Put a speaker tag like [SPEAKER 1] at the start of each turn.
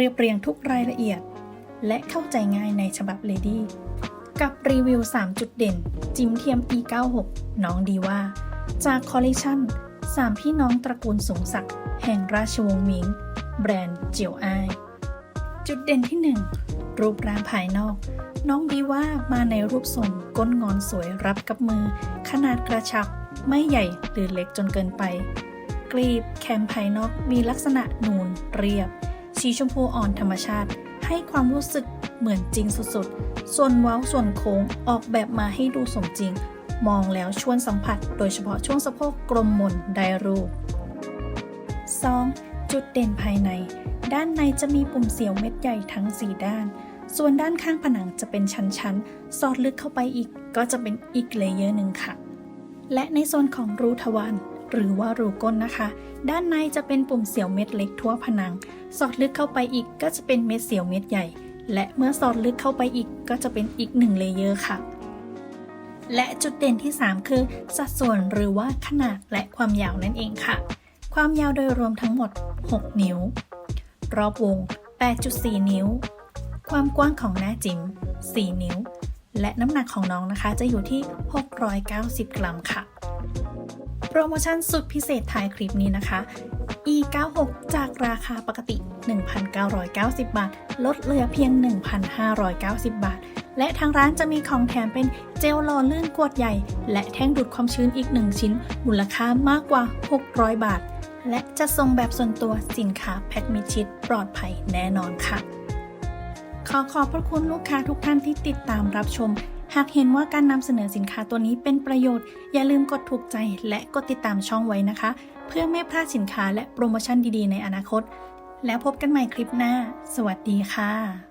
[SPEAKER 1] เรียบเรียงทุกรายละเอียด และเข้าใจง่ายในฉบับ Lady กับรีวิว 3 จุดเด่น จิมเทียม E96 น้องดีว่า จากคอลเลคชัน3 พี่น้องตระกูลสูงศักดิ์แห่งราชวงศ์หมิง แบรนด์เจียวอายจุดเด่นที่ 1 รูปร่างภายนอก น้องดีว่ามาในรูปทรงก้นงอนสวยรับกับมือ ขนาดกระชับ ไม่ใหญ่หรือเล็กจนเกินไปกลีบแคมภายนอกมีลักษณะนูนเรียบ สีชมพูอ่อนธรรมชาติ ให้ความรู้สึกเหมือนจริงสุดๆ ส่วนเว้าส่วนโค้งออกแบบมาให้ดูสมจริง มองแล้วชวนสัมผัส โดยเฉพาะช่วงสะโพกกลมมนได้รูป 2. จุดเด่นภายใน ด้านในจะมีปุ่มเสียวเม็ดใหญ่ทั้ง 4 ด้าน ส่วนด้านข้างผนังจะเป็นชั้นๆ สอดลึกเข้าไปอีก ก็จะเป็นอีกเลเยอร์หนึ่งค่ะ และในโซนของรูทวาร หรือว่ารูก้นนะคะ ด้านในจะเป็นปุ่มเสียวเม็ดเล็กทั่วผนัง สอดลึกเข้าไปอีกก็จะเป็นเม็ดเสียวเม็ดใหญ่ และเมื่อสอดลึกเข้าไปอีกก็จะเป็นอีกหนึ่งเลเยอร์ค่ะ และจุดเด่นที่ 3 คือ สัดส่วนหรือว่าขนาดและความยาวนั่นเองค่ะ ความยาวโดยรวมทั้งหมด 6 นิ้ว รอบวง 8.4 นิ้ว ความกว้างของหน้าจิ๋ม4 นิ้ว และน้ำหนักของน้องนะคะจะอยู่ที่ 690 กรัมค่ะ รโมชั่นสุดพิเศษท้ายคลิปนี้นะคะ E96 จากราคาปกติ 1,990 บาท ลดเหลือเพียง 1,590 บาท และทางร้านจะมีของแถมเป็นเจลหล่อลื่นกวดใหญ่ และแท่งดูดความชื้นอีก 1 ชิ้น มูลค่ามากกว่า 600 บาท และจะส่งแบบส่วนตัวสินค้าแพ็คมิชิดปลอดภัยแน่นอนค่ะ ขอขอบพระคุณลูกค้าทุกท่านที่ติดตามรับชมากเห็นว่าการนำเสนอสินค้าตัวนี้เป็นประโยชน์ อย่าลืมกดถูกใจและกดติดตามช่องไว้นะคะ เพื่อไม่พลาดสินค้าและโปรโมชั่นดีๆ ในอนาคต แล้วพบกันใหม่คลิปหน้า สวัสดีค่ะ